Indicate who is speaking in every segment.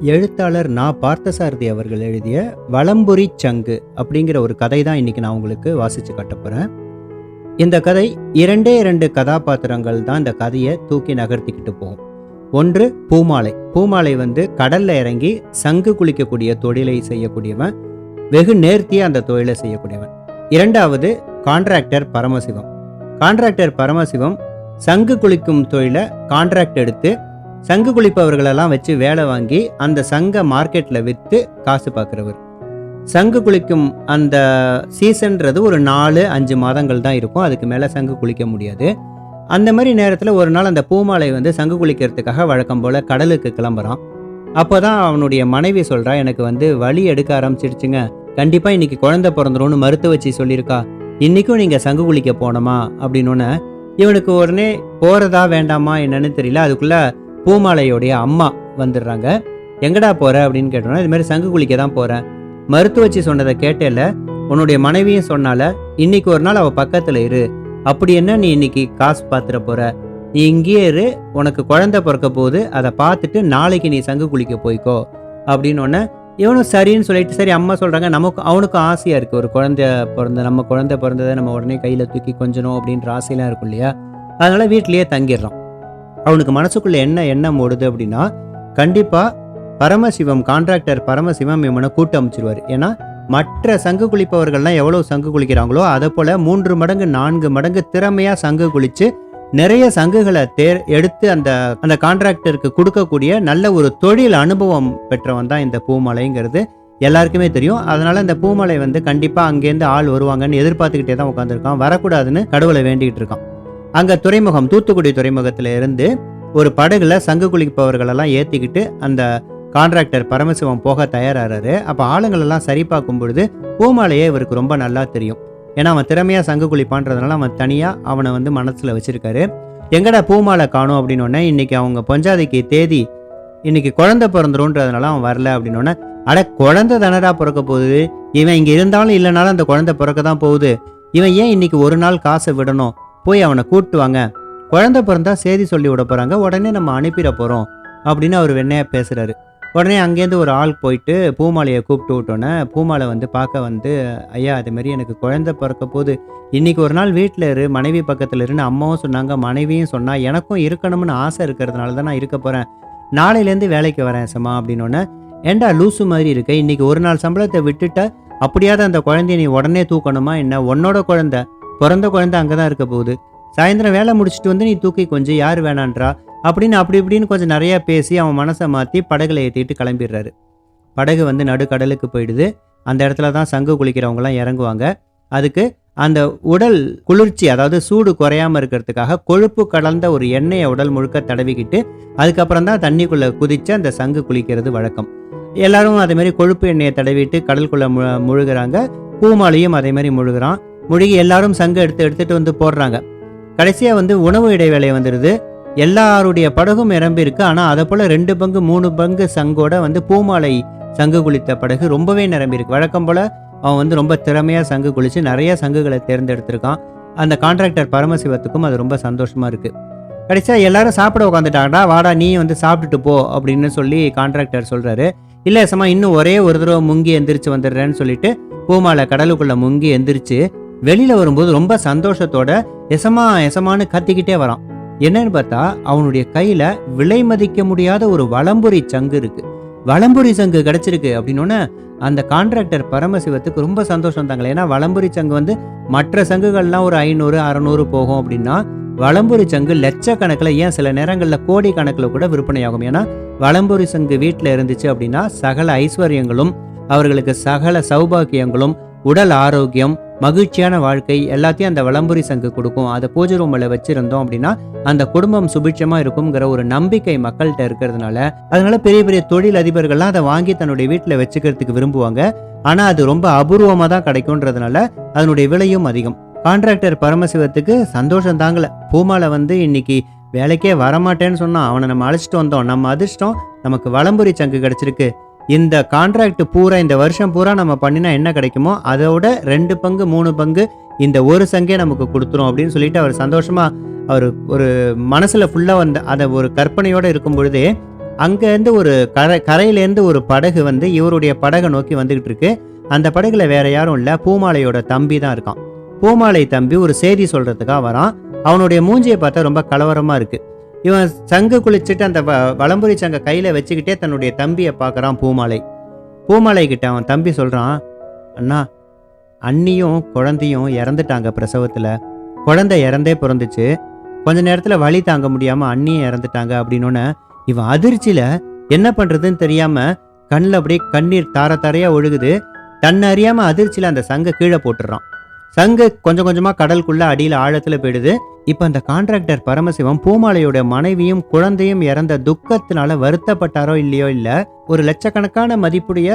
Speaker 1: எழுத்தாளர் நா. பார்த்தசாரதி அவர்கள் எழுதிய வளம்புரி சங்கு அப்படிங்கிற ஒரு கதை தான் இன்றைக்கி நான் உங்களுக்கு வாசித்து காட்டப்போகிறேன் இந்த கதை இரண்டே இரண்டு கதாபாத்திரங்கள் தான் இந்த கதையை தூக்கி நகர்த்திக்கிட்டு போகும். ஒன்று பூமாலை. பூமாலை வந்து கடலில் இறங்கி சங்கு குளிக்கக்கூடிய தொழிலை செய்யக்கூடியவன் வெகு நேர்த்தியாக அந்த தொழிலை செய்யக்கூடியவன். இரண்டாவது கான்ட்ராக்டர் பரமசிவம். கான்ட்ராக்டர் பரமசிவம் சங்கு குளிக்கும் தொழிலை கான்ட்ராக்ட் எடுத்து சங்கு குளிப்பவர்களெல்லாம் வச்சு வேலை வாங்கி அந்த சங்கை மார்க்கெட்டில் விற்று காசு பார்க்குறவர் சங்கு குளிக்கும் அந்த சீசன்றது ஒரு நாலு அஞ்சு மாதங்கள் தான் இருக்கும். அதுக்கு மேலே சங்கு குளிக்க முடியாது. அந்த மாதிரி நேரத்தில் ஒரு நாள் அந்த பூமாலை வந்து சங்கு குளிக்கிறதுக்காக வழக்கம் போல் கடலுக்கு கிளம்புறான். அப்போ தான் அவனுடைய மனைவி சொல்கிறா எனக்கு வந்து வழி எடுக்க ஆரம்பிச்சிடுச்சுங்க. கண்டிப்பாக இன்றைக்கி குழந்தை பிறந்துரும்னு மருத்துவ வச்சு சொல்லியிருக்கா. இன்றைக்கும் நீங்கள் சங்கு குளிக்க போனோமா அப்படின்னோடனே இவனுக்கு உடனே போகிறதா வேண்டாமா என்னன்னு தெரியல. அதுக்குள்ளே பூமாலையோடைய அம்மா வந்துடுறாங்க. எங்கடா போற? அப்படின்னு கேட்டோன்னா இது மாதிரி சங்கு குளிக்க தான் போறேன். மருத்துவச்சி சொன்னதை கேட்டேல உன்னுடைய மனைவியும் சொன்னால இன்னைக்கு ஒரு நாள் அவ பக்கத்துல இரு. அப்படி என்ன நீ இன்னைக்கு காசு பாத்துற போற? நீ இங்கேயே இரு உனக்கு குழந்தை பிறக்க போகுது அதை பார்த்துட்டு நாளைக்கு நீ சங்கு குளிக்க போய்க்கோ. அப்படின்னு உடனே இவனும் சரின்னு சொல்லிட்டு சரி அம்மா சொல்றாங்க நமக்கு அவனுக்கும் ஆசையா இருக்கு. ஒரு குழந்தை பிறந்த நம்ம குழந்தை பிறந்ததை நம்ம உடனே கையில தூக்கி கொஞ்சணும் அப்படின்ற ஆசையெல்லாம் இருக்கும் இல்லையா? அதனால வீட்லயே தங்கிடுறான் அவனுக்கு மனசுக்குள்ள என்ன எண்ணம் ஓடுது அப்படின்னா கண்டிப்பா பரமசிவம் கான்ட்ராக்டர் பரமசிவம் இவனை கூட்ட அமைச்சிருவார். ஏன்னா மற்ற சங்கு குளிப்பவர்கள்லாம் எவ்வளோ சங்கு குளிக்கிறாங்களோ அதை போல மூன்று மடங்கு நான்கு மடங்கு திறமையா சங்கு குளிச்சு நிறைய சங்குகளை தேர் எடுத்து அந்த அந்த கான்ட்ராக்டருக்கு கொடுக்கக்கூடிய நல்ல ஒரு தொழில் அனுபவம் பெற்றவன் தான் இந்த பூமலைங்கிறது எல்லாருக்குமே தெரியும். அதனால இந்த பூமலை வந்து கண்டிப்பா அங்கேருந்து ஆள் வருவாங்கன்னு எதிர்பார்த்துக்கிட்டே தான் உட்காந்துருக்கான் வரக்கூடாதுன்னு கடவுளை வேண்டிக்கிட்டு இருக்கான். அங்கே துறைமுகம் தூத்துக்குடி துறைமுகத்தில் இருந்து ஒரு படகுல சங்கு குளிப்பவர்களெல்லாம் ஏற்றிக்கிட்டு அந்த கான்ட்ராக்டர் பரமசிவம் போக தயாராகிறாரு அப்போ ஆளுங்களெல்லாம் சரி பார்க்கும் பொழுது பூமாலையே இவருக்கு ரொம்ப நல்லா தெரியும். ஏன்னா அவன் திறமையாக சங்கு குளிப்பான்றதுனால அவன் தனியாக அவனை வந்து மனசில் வச்சிருக்காரு. எங்கடா பூமாலை காணும்? அப்படின்னோடனே இன்றைக்கி இன்னைக்கு அவங்க பொஞ்சாதிக்கு தேதி இன்னைக்கு குழந்தை பிறந்துருன்றதுனால அவன் வரல. அப்படின்னோடனே அட குழந்தை தனரா பிறக்க போகுது? இவன் இங்கே இருந்தாலும் இல்லைனாலும் அந்த குழந்தை பிறக்க தான் போகுது. இவன் ஏன் இன்னைக்கு ஒரு நாள் காசை விடணும்? போய் அவனை கூப்பிட்டு வாங்க குழந்தை பிறந்தா செய்தி சொல்லி விட போகிறாங்க உடனே நம்ம அனுப்பிட போகிறோம் அப்படின்னு அவர் வெண்ணையா பேசுகிறாரு உடனே அங்கேருந்து ஒரு ஆள் போயிட்டு பூமாலையை கூப்பிட்டு விட்டோன்னே பூமாலை வந்து பார்க்க வந்து ஐயா அதுமாரி எனக்கு குழந்தை பிறக்க போது இன்றைக்கி ஒரு நாள் வீட்டில் இரு மனைவி பக்கத்தில் இருன்னு அம்மாவும் சொன்னாங்க மனைவியும் சொன்னால் எனக்கும் இருக்கணும்னு ஆசை இருக்கிறதுனால தான் நான் இருக்க போகிறேன் நாளையிலேருந்து வேலைக்கு வரேன் சம்மா அப்படின்னோடனே ஏண்டா லூசு மாதிரி இருக்க? இன்றைக்கி ஒரு நாள் சம்பளத்தை விட்டுட்ட அப்படியாவது அந்த குழந்தைய நீ உடனே தூக்கணுமா என்ன? உன்னோட குழந்தை. பிறந்த குழந்தை அங்கே தான் இருக்க போகுது. சாயந்தரம் வேலை முடிச்சுட்டு வந்து நீ தூக்கி கொஞ்சம் யார் வேணான்றா? அப்படின்னு அப்படி இப்படின்னு கொஞ்சம் நிறையா பேசி அவன் மனசை மாற்றி படகுல ஏற்றிட்டு கிளம்பிடுறாரு. படகு வந்து நடுக்கடலுக்கு போயிடுது. அந்த இடத்துல தான் சங்கு குளிக்கிறவங்கலாம் இறங்குவாங்க. அதுக்கு அந்த உடல் குளிர்ச்சி அதாவது சூடு குறையாமல் இருக்கிறதுக்காக கொழுப்பு கலந்த ஒரு எண்ணெயை உடல் முழுக்க தடவிக்கிட்டு அதுக்கப்புறம் தான் தண்ணிக்குள்ளே குதித்து அந்த சங்கு குளிக்கிறது வழக்கம். எல்லாரும் அதேமாதிரி கொழுப்பு எண்ணெயை தடவிட்டு கடலுக்குள்ளே மு முழுகிறாங்க. பூமாலையும் அதே மாதிரி முழுகிறான். முழுகி எல்லாரும் சங்கு எடுத்து எடுத்துட்டு வந்து போடுறாங்க. கடைசியாக வந்து உணவு இடைவேளை வந்துடுது எல்லாருடைய படகும் நிரம்பி இருக்கு. ஆனால் அதை போல் ரெண்டு பங்கு மூணு பங்கு சங்கோட வந்து பூமாலை சங்கு குளித்த படகு ரொம்பவே நிரம்பியிருக்கு வழக்கம் போல் அவன் வந்து ரொம்ப திறமையாக சங்கு குளித்து நிறைய சங்குகளை தேர்ந்தெடுத்திருக்கான். அந்த கான்ட்ராக்டர் பரமசிவத்துக்கும் அது ரொம்ப சந்தோஷமாக இருக்குது கடைசியாக எல்லாரும் சாப்பிட உட்காந்துட்டாங்கடா வாடா நீ வந்து சாப்பிட்டுட்டு போ அப்படின்னு சொல்லி கான்ட்ராக்டர் சொல்கிறாரு இல்லை சமா இன்னும் ஒரே ஒரு தடவை முங்கி எந்திரிச்சு வந்துடுறேன்னு சொல்லிட்டு பூமாலை கடலுக்குள்ளே முங்கி எந்திரிச்சு வெளியில் வரும்போது ரொம்ப சந்தோஷத்தோட எசமா எசமான்னு கத்திக்கிட்டே வரான். என்னன்னு பார்த்தா அவனுடைய கையில் விலை மதிக்க முடியாத ஒரு வளம்புரி சங்கு இருக்கு. வளம்புரி சங்கு கிடச்சிருக்கு அப்படின்னோடனே அந்த கான்ட்ராக்டர் பரமசிவத்துக்கு ரொம்ப சந்தோஷம் தாங்களே ஏன்னா வளம்புரி சங்கு வந்து மற்ற சங்குகள்லாம் ஒரு ஐநூறு அறநூறு போகும் அப்படின்னா வளம்புரி சங்கு லட்சக்கணக்கில் ஏன் சில நேரங்களில் கோடி கணக்கில் கூட விற்பனையாகும்? ஏன்னா வளம்புரி சங்கு வீட்டில் இருந்துச்சு அப்படின்னா சகல ஐஸ்வர்யங்களும் அவர்களுக்கு சகல சௌபாக்கியங்களும் உடல் ஆரோக்கியம் மகிழ்ச்சியான வாழ்க்கை எல்லாத்தையும் அந்த வளம்புரி சங்கு கொடுக்கும். அதை பூஜை ரூமில் வச்சுருந்தோம் அப்படின்னா அந்த குடும்பம் சுபிட்சமாக இருக்குங்கிற ஒரு நம்பிக்கை மக்கள்கிட்ட இருக்கிறதுனால அதனால பெரிய பெரிய தொழில் அதிபர்கள்லாம் அதை வாங்கி தன்னுடைய வீட்டில் வச்சுக்கிறதுக்கு விரும்புவாங்க. ஆனால் அது ரொம்ப அபூர்வமாக தான் கிடைக்கும்ன்றதுனால அதனுடைய விலையும் அதிகம். கான்ட்ராக்டர் பரமசிவத்துக்கு சந்தோஷம் தாங்கல. பூமாலை வந்து இன்னைக்கு வேலைக்கே வரமாட்டேன்னு சொன்னான். அவனை நம்ம அழைச்சிட்டு வந்தோம். நம்ம அதிர்ஷ்டம் நமக்கு வளம்புரி சங்கு கிடைச்சிருக்கு. இந்த கான்ட்ராக்ட் பூரா இந்த வருஷம் பூரா நம்ம பண்ணினா என்ன கிடைக்குமோ அதோட ரெண்டு பங்கு மூணு பங்கு இந்த ஒரு சங்கே நமக்கு கொடுத்துரும் அப்படின்னு சொல்லிட்டு அவர் சந்தோஷமா அவர் ஒரு மனசுல ஃபுல்லா வந்து அதை ஒரு கற்பனையோட இருக்கும் பொழுதே அங்கேருந்து ஒரு கரை கரையிலேருந்து ஒரு படகு வந்து இவருடைய படகை நோக்கி வந்துகிட்டு இருக்கு. அந்த படகுல வேற யாரும் இல்லை பூமாலையோட தம்பி தான் இருக்கான். பூமாலை தம்பி ஒரு செய்தி சொல்றதுக்காக வரான். அவனுடைய மூஞ்சியை பார்த்தா ரொம்ப கலவரமா இருக்கு. இவன் சங்கு குளிச்சுட்டு அந்த வ- வளம்புரி சங்க கையில் வச்சுக்கிட்டே தன்னுடைய தம்பியை பார்க்குறான் பூமாலை. பூமாலை கிட்ட அவன் தம்பி சொல்கிறான் அண்ணா அண்ணியும் குழந்தையும் இறந்துட்டாங்க பிரசவத்தில். குழந்தை இறந்தே பிறந்துச்சு. கொஞ்ச நேரத்தில் வழி தாங்க முடியாமல் அண்ணியும் இறந்துட்டாங்க அப்படின்னோடனே இவன் அதிர்ச்சியில் என்ன பண்ணுறதுன்னு தெரியாமல் கண்ணில் அப்படியே கண்ணீர் தார தாரையாக ஒழுகுது. தன்னை அறியாமல் அதிர்ச்சியில் அந்த சங்கை கீழே போட்டுடுறான் சங்கு கொஞ்சம் கொஞ்சமாக கடலுக்குள்ளே அடியில் ஆழத்தில் போயிடுது. இப்போ அந்த கான்ட்ராக்டர் பரமசிவம் பூமாலையோட மனைவியும் குழந்தையும் இறந்த துக்கத்தினால வருத்தப்பட்டாரோ இல்லையோ இல்லை ஒரு லட்சக்கணக்கான மதிப்புடைய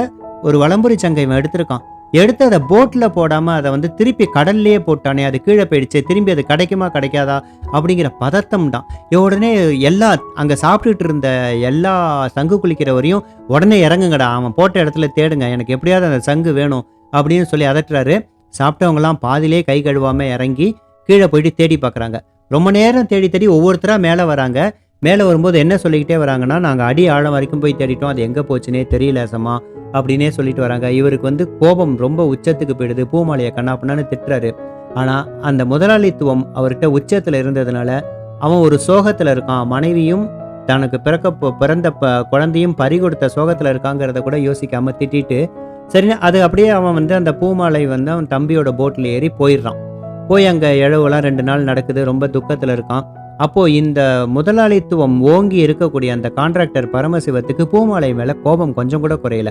Speaker 1: ஒரு வளம்புரி சங்கை இவன் எடுத்திருக்கான். எடுத்து அதை போட்டில் போடாமல் அதை வந்து திருப்பி கடல்லையே போட்டானே அது கீழே போயிடுச்சு திரும்பி அது கிடைக்குமா கிடைக்காதா அப்படிங்கிற பதட்டம் தான். உடனே எல்லா அங்கே சாப்பிட்டுட்டு இருந்த எல்லா சங்கு குளிக்கிறவரையும் உடனே இறங்குங்கடா அவன் போட்ட இடத்துல தேடுங்க எனக்கு எப்படியாவது அந்த சங்கு வேணும் அப்படின்னு சொல்லி அதட்டுறாரு. சாப்பிட்டவங்கலாம் பாதியிலே கை கழுவாமல் இறங்கி கீழே போயிட்டு தேடி பார்க்குறாங்க. ரொம்ப நேரம் தேடி தேடி ஒவ்வொருத்தராக மேலே வராங்க. மேலே வரும்போது என்ன சொல்லிக்கிட்டே வராங்கன்னா நாங்கள் அடி ஆழம் வரைக்கும் போய் தேடிட்டோம். அது எங்கே போச்சுனே தெரியல சமா அப்படின்னே சொல்லிட்டு வராங்க. இவருக்கு வந்து கோபம் ரொம்ப உச்சத்துக்கு போயிடுது. பூமாலையை கண்ணாப்புனான்னு திட்டுறாரு. ஆனால் அந்த முதலாளித்துவம் அவர்கிட்ட உச்சத்தில் இருந்ததுனால அவன் ஒரு சோகத்தில் இருக்கான். மனைவியும் தனக்கு பிறக்க பிறந்த ப குழந்தையும் பறி கொடுத்த சோகத்தில் இருக்காங்கிறத கூட யோசிக்காமல் திட்டிட்டு சரி அது அப்படியே அவன் வந்து அந்த பூமாலை வந்து அவன் தம்பியோட போட்டில் ஏறி போயிடுறான். போய் அங்கே இழவுலாம் ரெண்டு நாள் நடக்குது. ரொம்ப துக்கத்தில் இருக்கான். அப்போது இந்த முதலாளித்துவம் ஓங்கி இருக்கக்கூடிய அந்த கான்ட்ராக்டர் பரமசிவத்துக்கு பூமாலை மேலே கோபம் கொஞ்சம் கூட குறையல.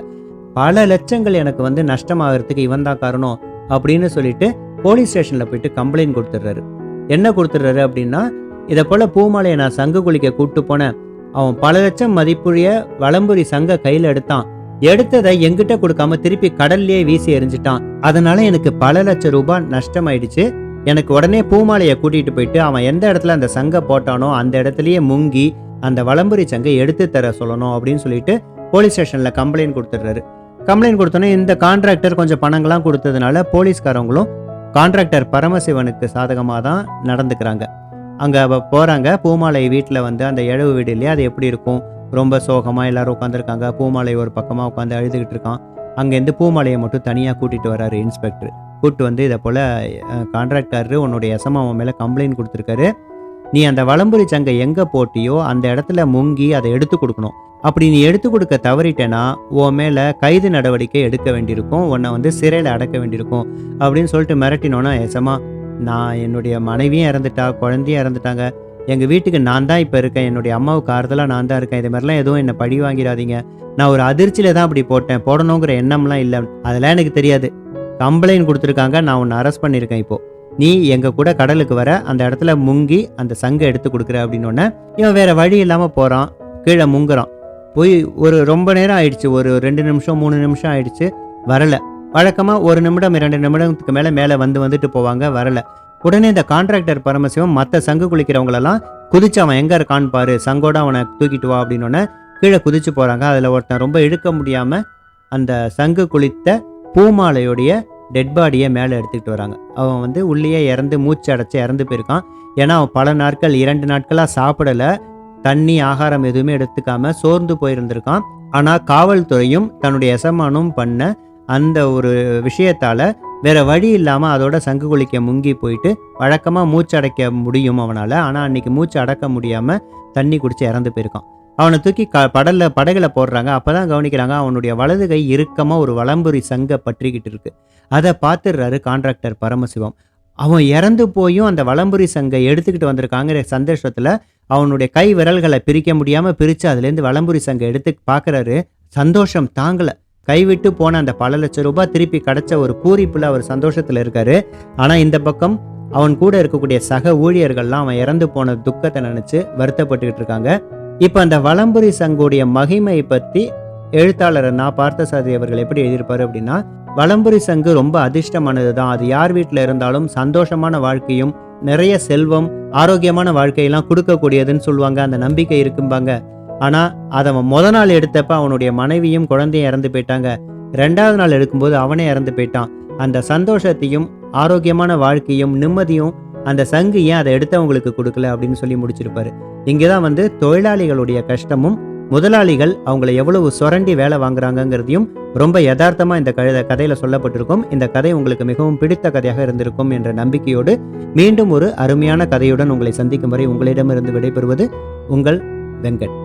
Speaker 1: பல லட்சங்கள் எனக்கு வந்து நஷ்டமாகறதுக்கு இவன் தான் காரணம் அப்படின்னு சொல்லிட்டு போலீஸ் ஸ்டேஷனில் போயிட்டு கம்ப்ளைண்ட் கொடுத்துட்றாரு. என்ன கொடுத்துட்றாரு அப்படின்னா இதை போல் பூமாலையை நான் சங்கு குளிக்க கூப்பிட்டு போனேன். அவன் பல லட்சம் மதிப்புடைய வளம்புரி சங்க கையில் எடுத்தான். எடுத்ததை எங்கிட்ட கொடுக்காம திருப்பி கடல்லையே வீசி எறிஞ்சிட்டான். அதனால எனக்கு பல லட்சம் ரூபாய் நஷ்டமாயிடுச்சு. எனக்கு உடனே பூமாலையை கூட்டிட்டு போயிட்டு அவன் எந்த இடத்துல அந்த சங்கை போட்டானோ அந்த இடத்துலயே முங்கி அந்த வளம்புரி சங்கை எடுத்து தர சொல்லணும் அப்படின்னு சொல்லிட்டு போலீஸ் ஸ்டேஷன்ல கம்ப்ளைண்ட் கொடுத்துட்றாரு. கம்ப்ளைண்ட் கொடுத்தோன்னே இந்த கான்ட்ராக்டர் கொஞ்சம் பணங்கள்லாம் கொடுத்ததுனால போலீஸ்காரவங்களும் கான்ட்ராக்டர் பரமசிவனுக்கு சாதகமாக தான் நடந்துக்கிறாங்க. அங்கே போகிறாங்க பூமாலை வீட்டில் வந்து அந்த இழவு வீடு இல்லையா அது எப்படி இருக்கும்? ரொம்ப சோகமாக எல்லாரும் உட்காந்துருக்காங்க பூமாலை ஒரு பக்கமாக உட்காந்து அழுதுகிட்டு இருக்கான். அங்கேருந்து பூமாலையை மட்டும் தனியாக கூட்டிகிட்டு வராரு இன்ஸ்பெக்டர். கூப்பிட்டு வந்து இதை போல் கான்ட்ராக்டர் உன்னுடைய எசமா அவன் மேலே கம்ப்ளைண்ட் கொடுத்துருக்காரு. நீ அந்த வளம்புரி சங்கை எங்கே போட்டியோ அந்த இடத்துல முங்கி அதை எடுத்து கொடுக்கணும். அப்படி நீ எடுத்து கொடுக்க தவறிட்டேன்னா உன் மேலே கைது நடவடிக்கை எடுக்க வேண்டியிருக்கும் உன்னை வந்து சிறையில் அடக்க வேண்டியிருக்கும் அப்படின்னு சொல்லிட்டு மிரட்டினோன்னா எசமா நான் என்னுடைய மனைவியும் இறந்துட்டா குழந்தையும் இறந்துட்டாங்க. எங்கள் வீட்டுக்கு நான் தான் இப்போ இருக்கேன். என்னுடைய அம்மாவுக்கு ஆறுதலாக நான் தான் இருக்கேன். இது மாதிரிலாம் எதுவும் என்னை பழி வாங்கிடாதீங்க. நான் ஒரு அதிர்ச்சியில் தான் அப்படி போட்டேன். போடணுங்கிற எண்ணம்லாம் இல்லை. அதெல்லாம் எனக்கு தெரியாது. கம்ப்ளைண்ட் கொடுத்துருக்காங்க நான் உன்னை அரெஸ்ட் பண்ணியிருக்கேன் இப்போ. நீ எங்கள் கூட கடலுக்கு வர அந்த இடத்துல முங்கி அந்த சங்கை எடுத்து கொடுக்குற அப்படின்னோடனே இவன் வேறு வழி இல்லாமல் போகிறான் கீழே முங்குறான். போய் ஒரு ரொம்ப நேரம் ஆயிடுச்சு ஒரு ரெண்டு நிமிஷம் மூணு நிமிஷம் ஆயிடுச்சு வரல. வழக்கமாக ஒரு நிமிடம் இரண்டு நிமிடத்துக்கு மேலே மேலே வந்து வந்துட்டு போவாங்க வரல. உடனே இந்த கான்ட்ராக்டர் பரமசிவம் மற்ற சங்கு குளிக்கிறவங்களெல்லாம் குதிச்சு அவன் எங்கே இருக்கான்னு பாரு சங்கோட அவனை தூக்கிட்டு வா அப்படின்னோடனே கீழே குதிச்சு போகிறாங்க அதில் ஒருத்தன் ரொம்ப இழுக்க முடியாமல் அந்த சங்கு குளித்த பூமாலையுடைய டெட் பாடியை மேலே எடுத்துக்கிட்டு வராங்க. அவன் வந்து உள்ளேயே இறந்து மூச்சு அடைச்சி இறந்து போயிருக்கான். ஏன்னா அவன் பல நாட்கள் இரண்டு நாட்களாக சாப்பிடல. தண்ணி ஆகாரம் எதுவுமே எடுத்துக்காம சோர்ந்து போயிருந்திருக்கான். ஆனால் காவல்துறையும் தன்னுடைய எசமானும் பண்ண அந்த ஒரு விஷயத்தால் வேற வழி இல்லாமல் அதோட சங்கு குளிக்க முங்கி போயிட்டு வழக்கமாக மூச்சு அடைக்க முடியும் அவனால். ஆனால் அன்னைக்கு மூச்சு அடக்க முடியாமல் தண்ணி குடித்து இறந்து போயிருக்கான். அவனை தூக்கி க படல்ல படகுல போடுறாங்க. அப்பதான் கவனிக்கிறாங்க அவனுடைய வலது கை இறுக்கமா ஒரு வலம்புரி சங்க பற்றிக்கிட்டு இருக்கு. அதை பார்த்துடுறாரு கான்ட்ராக்டர் பரமசிவம். அவன் இறந்து போயும் அந்த வலம்புரி சங்கை எடுத்துக்கிட்டு வந்திருக்காங்கிற சந்தோஷத்தில் அவனுடைய கை விரல்களை பிரிக்க முடியாமல் பிரித்து அதுலேருந்து வலம்புரி சங்கை எடுத்து பார்க்குறாரு. சந்தோஷம் தாங்கலை. கைவிட்டு போன அந்த பல லட்சம் ரூபாய் திருப்பி கிடைச்ச ஒரு பூரிப்பில் அவர் சந்தோஷத்தில் இருக்காரு. ஆனால் இந்த பக்கம் அவன் கூட இருக்கக்கூடிய சக ஊழியர்கள்லாம் அவன் இறந்து போன துக்கத்தை நினச்சி வருத்தப்பட்டுக்கிட்டு இருக்காங்க. இப்போ அந்த வலம்புரி சங்குடைய மகிமை பற்றி எழுத்தாளர் நான் பார்த்தசாரதி அவர்கள் எப்படி எழுதியிருப்பார் அப்படின்னா வலம்புரி சங்கு ரொம்ப அதிர்ஷ்டமானது தான் அது யார் வீட்டில் இருந்தாலும் சந்தோஷமான வாழ்க்கையும் நிறைய செல்வம் ஆரோக்கியமான வாழ்க்கையெல்லாம் கொடுக்கக்கூடியதுன்னு சொல்லுவாங்க. அந்த நம்பிக்கை இருக்கும்பாங்க. ஆனால் அதை அவன் முத நாள் எடுத்தப்ப அவனுடைய மனைவியும் குழந்தையும் இறந்து போயிட்டாங்க. ரெண்டாவது நாள் எடுக்கும்போது அவனே இறந்து போயிட்டான். அந்த சந்தோஷத்தையும் ஆரோக்கியமான வாழ்க்கையும் நிம்மதியும் அந்த சங்கு ஏன் அதை எடுத்தவங்களுக்கு கொடுக்கல அப்படின்னு சொல்லி முடிச்சிருப்பாரு. இங்கே தான் வந்து தொழிலாளிகளுடைய கஷ்டமும் முதலாளிகள் அவங்கள எவ்வளவு சுரண்டி வேலை வாங்குறாங்கங்கிறதையும் ரொம்ப யதார்த்தமாக இந்த கழுத கதையில் சொல்லப்பட்டிருக்கும். இந்த கதை உங்களுக்கு மிகவும் பிடித்த கதையாக இருந்திருக்கும் என்ற நம்பிக்கையோடு மீண்டும் ஒரு அருமையான கதையுடன் உங்களை சந்திக்கும் வரை உங்களிடமிருந்து விடைபெறுவது உங்கள் வெங்கட்.